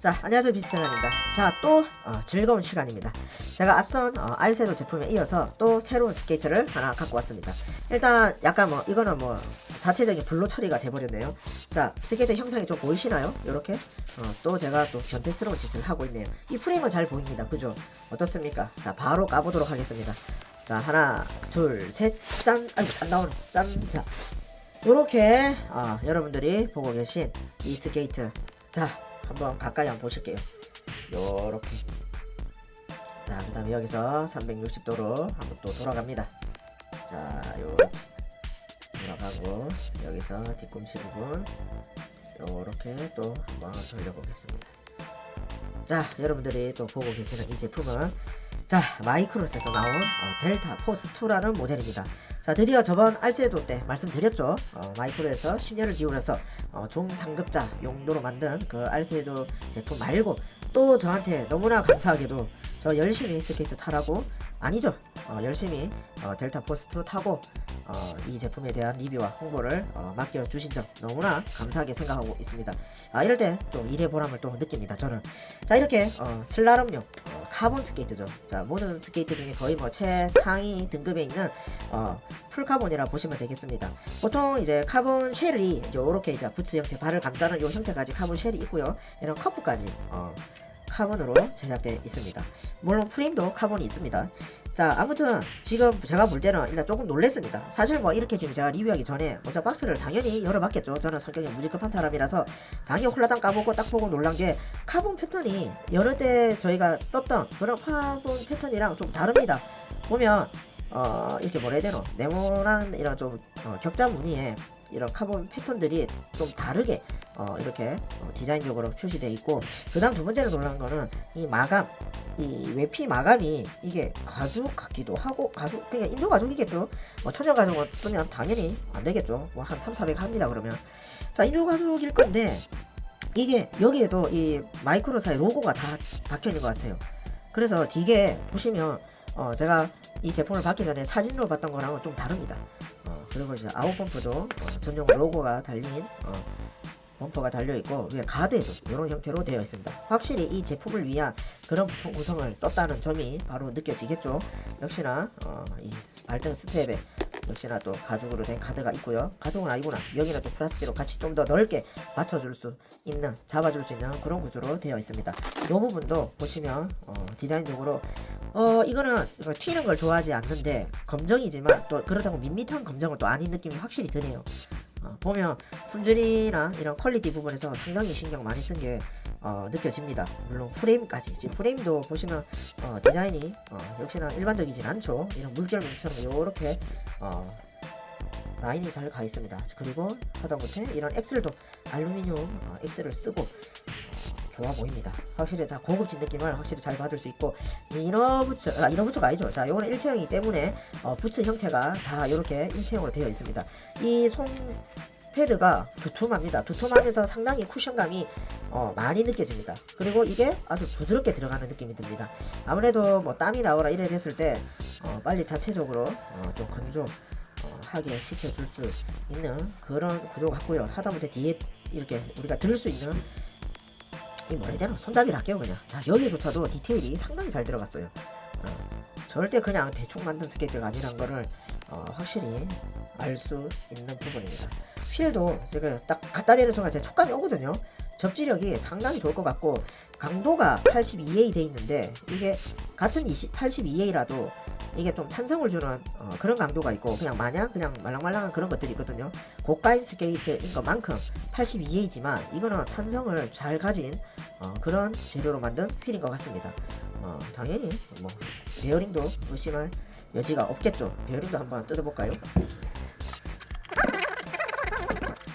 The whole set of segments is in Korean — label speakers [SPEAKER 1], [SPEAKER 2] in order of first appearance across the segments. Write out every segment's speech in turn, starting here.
[SPEAKER 1] 자, 안녕하세요. 비스트맨입니다. 자, 또 어, 즐거운 시간입니다. 제가 앞선 어, 알세로 제품에 이어서 또 새로운 스케이트를 하나 갖고 왔습니다. 일단 약간 뭐 이거는 뭐 자체적인 블로 처리가 돼버렸네요. 자, 스케이트 형상이 좀 보이시나요? 이렇게 어, 또 제가 또 변태스러운 짓을 하고 있네요. 이 프레임은 잘 보입니다. 그죠? 어떻습니까? 자, 바로 까보도록 하겠습니다. 자, 하나, 둘, 셋, 짠! 아니, 안 나오는, 짠! 자, 요렇게 어, 여러분들이 보고 계신 이 스케이트 자 한번 가까이 한번 보실게요. 요렇게. 자 그 다음에 여기서 360도로 한번 또 돌아갑니다. 자 요렇게 돌아가고 여기서 뒤꿈치 부분 요렇게 또 한번 돌려보겠습니다. 자 여러분들이 또 보고 계시는 이 제품은 자 마이크로스에서 나온 어, 델타 포스 2라는 모델입니다 자 드디어 저번 알세도 때 말씀드렸죠. 어, 마이크로에서 10년을 기울여서 어, 중상급자 용도로 만든 그 알세도 제품 말고 또 저한테 너무나 감사하게도 저 열심히 스케이트 타라고 아니죠. 어, 열심히 어, 델타 포스2 타고 어, 이 제품에 대한 리뷰와 홍보를 어, 맡겨주신 점 너무나 감사하게 생각하고 있습니다. 아 이럴 때또 일의 보람을 또 느낍니다 저는. 자 이렇게 어, 슬라럼용 어, 카본 스케이트죠. 자 모든 스케이트 중에 거의 뭐 최상위 등급에 있는 어, 풀카본이라 보시면 되겠습니다. 보통 이제 카본 쉘이 이제 이렇게 이제 부츠 형태 발을 감싸는 이 형태까지 카본 쉘이 있고요. 이런 커프까지 어, 카본으로 제작되어 있습니다. 물론 프레임도 카본이 있습니다. 자 아무튼 지금 제가 볼 때는 일단 조금 놀랬습니다. 사실 뭐 이렇게 지금 제가 리뷰하기 전에 먼저 박스를 당연히 열어봤겠죠. 저는 성격이 무지급한 사람이라서 당연히 홀라당 까보고 딱 보고 놀란 게 카본 패턴이 여러 때 저희가 썼던 그런 카본 패턴이랑 좀 다릅니다. 보면 어 이렇게 뭐라 해야 되노? 네모난 이런 좀 어, 격자 무늬에 이런 카본 패턴들이 좀 다르게 어, 이렇게 어, 디자인적으로 표시되어 있고 그 다음 두 번째로 놀란 거는 이 마감 이 외피 마감이 이게 가죽 같기도 하고 가죽 그냥 인도 가죽이겠죠? 뭐 천연 가죽을 쓰면 당연히 안 되겠죠. 뭐 한 3, 400 합니다 그러면. 자 인도 가죽일 건데 이게 여기에도 이 마이크로사의 로고가 다 박혀 있는 것 같아요. 그래서 뒤게 보시면 어 제가 이 제품을 받기 전에 사진으로 봤던 거랑은 좀 다릅니다. 어 그리고 이제 아웃펌프도 어, 전용 로고가 달린 어, 범퍼가 달려있고 위에 가드에도 이런 형태로 되어 있습니다. 확실히 이 제품을 위한 그런 부품 구성을 썼다는 점이 바로 느껴지겠죠. 역시나 어, 이 발등 스텝에 역시나 또 가죽으로 된 가드가 있고요. 가죽은 아니구나. 여기는 또 플라스틱으로 같이 좀 더 넓게 맞춰줄 수 있는 잡아줄 수 있는 그런 구조로 되어 있습니다. 이 부분도 보시면 어, 디자인적으로 어 이거는 이거 튀는 걸 좋아하지 않는데 검정이지만 또 그렇다고 밋밋한 검정은 또 아닌 느낌이 확실히 드네요. 어, 보면 품질이나 이런 퀄리티 부분에서 상당히 신경 많이 쓴게 어, 느껴집니다. 물론 프레임까지 지금 프레임도 보시면 어, 디자인이 어, 역시나 일반적이진 않죠. 이런 물결처럼 이렇게 어, 라인이 잘 가 있습니다. 그리고 하다못해 이런 엑셀도 알루미늄 어, 엑셀을 쓰고 어, 좋아 보입니다. 확실히 자 고급진 느낌을 확실히 잘 받을 수 있고 이 이너 부츠 아 이너 부츠가 아니죠. 자 요거는 일체형이기 때문에 어, 부츠 형태가 다 이렇게 일체형으로 되어 있습니다. 이손 패드가 두툼합니다. 두툼하면서 상당히 쿠션감이 어, 많이 느껴집니다. 그리고 이게 아주 부드럽게 들어가는 느낌이 듭니다. 아무래도 뭐 땀이 나오라 이래 됐을 때 어, 빨리 자체적으로 어, 좀 건조 어, 하게 시켜줄 수 있는 그런 구조 같고요. 하다못해 뒤에 이렇게 우리가 들 수 있는 이 해야 되나 손잡이를 할게요 그냥. 자 여기조차도 디테일이 상당히 잘 들어갔어요. 어, 절대 그냥 대충 만든 스케이트가 아니란 거를 어, 확실히 알 수 있는 부분입니다. 휠도 지금 딱 갖다 대는 순간 제 촉감이 오거든요. 접지력이 상당히 좋을 것 같고 강도가 82A 돼 있는데 이게 같은 20, 82A라도 이게 좀 탄성을 주는 어, 그런 강도가 있고 그냥 마냥 그냥 말랑말랑한 그런 것들이 있거든요. 고가인 스케이트인 것만큼 82A지만 이거는 탄성을 잘 가진 어, 그런 재료로 만든 휠인 것 같습니다. 어, 당연히 뭐 베어링도 의심할 여지가 없겠죠. 베어링도 한번 뜯어볼까요?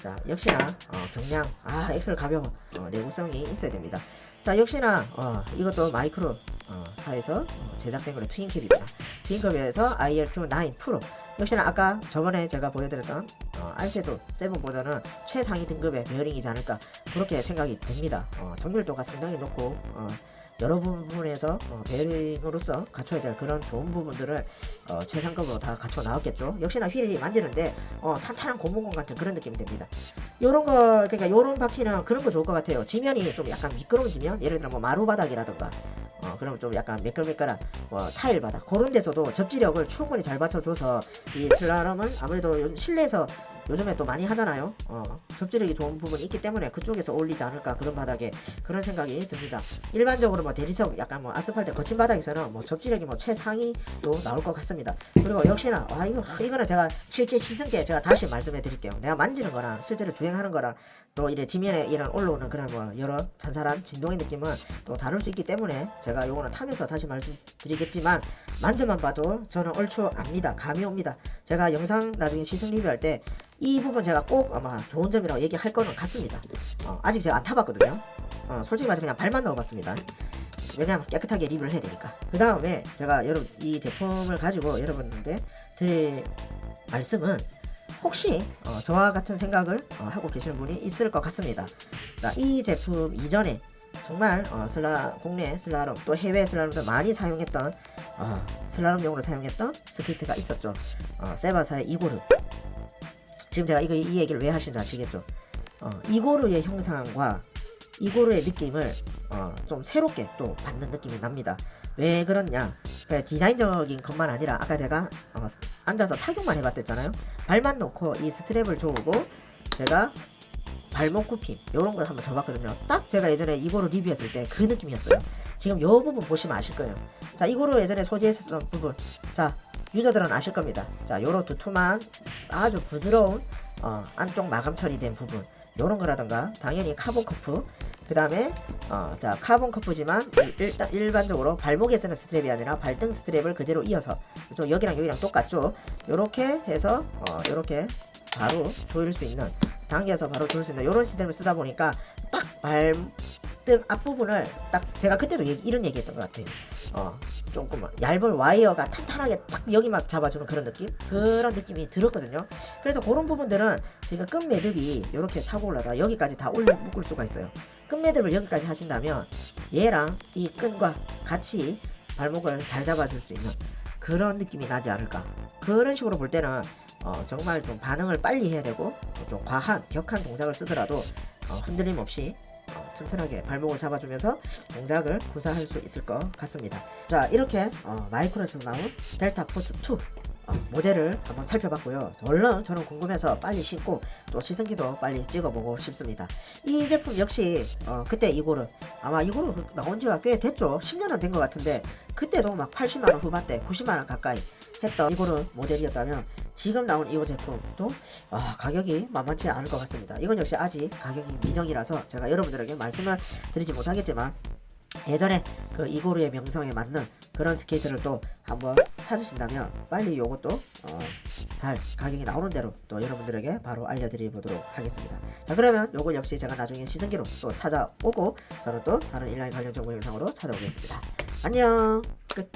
[SPEAKER 1] 자 역시나 어, 경량 아 엑셀 가벼워 어, 내구성이 있어야 됩니다. 자 역시나 어, 이것도 마이크로 어, 사에서 어, 제작된 거는 트윈캡입니다. 트윈캡에서 ILQ9 프로. 역시나 아까 저번에 제가 보여드렸던 어, 알세도 7보다는 최상위 등급의 베어링이지 않을까 그렇게 생각이 됩니다 어, 정밀도가 상당히 높고 어, 여러 부분에서 어, 베어링으로서 갖춰야 될 그런 좋은 부분들을 어, 최상급으로 다 갖춰 나왔겠죠. 역시나 휠이 만지는데 어, 탄탄한 고무공 같은 그런 느낌이 듭니다. 요런 거 그러니까 요런 바퀴는 그런 거 좋을 것 같아요. 지면이 좀 약간 미끄러운 지면 예를 들어 뭐 마루 바닥이라든가 어, 그러면 좀 약간 매끌매끌한 뭐 타일 바닥 그런 데서도 접지력을 충분히 잘 받쳐줘서 이 슬라럼은 아무래도 실내에서 요즘에 또 많이 하잖아요. 어, 접지력이 좋은 부분이 있기 때문에 그쪽에서 어울리지 않을까 그런 바닥에 그런 생각이 듭니다. 일반적으로 뭐 대리석 약간 뭐 아스팔트 거친 바닥에서는 뭐 접지력이 뭐 최상위로 나올 것 같습니다. 그리고 역시나 아 이거 이거는 제가 실제 시승 때 제가 다시 말씀해 드릴게요. 내가 만지는 거랑 실제로 주행하는 거랑 또 이래 지면에 이런 올라오는 그런 뭐 여러 잔잔한 진동의 느낌은 또 다를 수 있기 때문에 제가 요거는 타면서 다시 말씀드리겠지만 만져만 봐도 저는 얼추 압니다. 감이 옵니다. 제가 영상 나중에 시승 리뷰할 때 이 부분 제가 꼭 아마 좋은 점이라고 얘기할 거는 같습니다. 어, 아직 제가 안 타봤거든요. 어, 솔직히 말해서 그냥 발만 넣어봤습니다. 왜냐하면 깨끗하게 리뷰를 해야 되니까. 그 다음에 제가 여러분 이 제품을 가지고 여러분한테 드릴 말씀은 혹시 어, 저와 같은 생각을 어, 하고 계시는 분이 있을 것 같습니다. 자, 이 제품 이전에 정말 어, 슬라 국내 슬라롬 또 해외 슬라롬도 많이 사용했던 어, 슬라롬용으로 사용했던 스케이트가 있었죠. 어, 세바사의 이고르. 지금 제가 이거 이 얘기를 왜 하시는지 아시겠죠? 어, 이고르의 형상과 이고르의 느낌을 어, 좀 새롭게 또 받는 느낌이 납니다. 왜 그렇냐? 그 디자인적인 것만 아니라 아까 제가 어, 앉아서 착용만 해봤댔잖아요. 발만 놓고 이 스트랩을 조우고 제가 발목 굽힘 이런 걸 한번 접었거든요. 딱 제가 예전에 이거로 리뷰했을 때 그 느낌이었어요. 지금 이 부분 보시면 아실 거예요. 자, 이거로 예전에 소지했었던 부분. 자, 유저들은 아실 겁니다. 자, 요런 두툼한 아주 부드러운 어, 안쪽 마감 처리된 부분. 요런 거라던가 당연히 카본 커프. 그 다음에 어, 자 카본 커프지만 일- 일단 일반적으로 발목에 쓰는 스트랩이 아니라 발등 스트랩을 그대로 이어서 좀 여기랑 여기랑 똑같죠. 요렇게 해서 어, 요렇게 바로 조일 수 있는 당겨서 바로 조일 수 있는 이런 시스템을 쓰다 보니까 딱 발 등 앞부분을 딱 제가 그때도 얘기- 이런 얘기 했던 것 같아요. 어 조금 얇은 와이어가 탄탄하게 딱 여기만 잡아주는 그런 느낌 그런 느낌이 들었거든요. 그래서 그런 부분들은 지금 끝 매듭이 이렇게 타고 올라가 여기까지 다 올려 묶을 수가 있어요. 끝 매듭을 여기까지 하신다면 얘랑 이 끈과 같이 발목을 잘 잡아줄 수 있는 그런 느낌이 나지 않을까. 그런 식으로 볼 때는 어, 정말 좀 반응을 빨리 해야 되고 좀 과한 격한 동작을 쓰더라도 어, 흔들림 없이 어, 튼튼하게 발목을 잡아주면서 동작을 구사할 수 있을 것 같습니다. 자 이렇게 어, 마이크로에서 나온 델타 포스 2 어, 모델을 한번 살펴봤고요. 얼른 저는 궁금해서 빨리 신고 또 시승기도 빨리 찍어보고 싶습니다. 이 제품 역시 어, 그때 이거를 아마 이거를 그- 나온 지가 꽤 됐죠. 10년은 된 것 같은데 그때도 막 80만 원 후반대, 90만 원 가까이 했던 이거를 모델이었다면 지금 나온 이 제품도 아, 가격이 만만치 않을 것 같습니다. 이건 역시 아직 가격이 미정이라서 제가 여러분들에게 말씀을 드리지 못하겠지만 예전에 그 이고르의 명성에 맞는 그런 스케이트를 또 한번 찾으신다면 빨리 요것도 어, 잘 가격이 나오는 대로 또 여러분들에게 바로 알려드리도록 하겠습니다. 자 그러면 요거 역시 제가 나중에 시승기로 또 찾아오고 저는 또 다른 인라인 관련 정보 영상으로 찾아오겠습니다. 안녕 끝.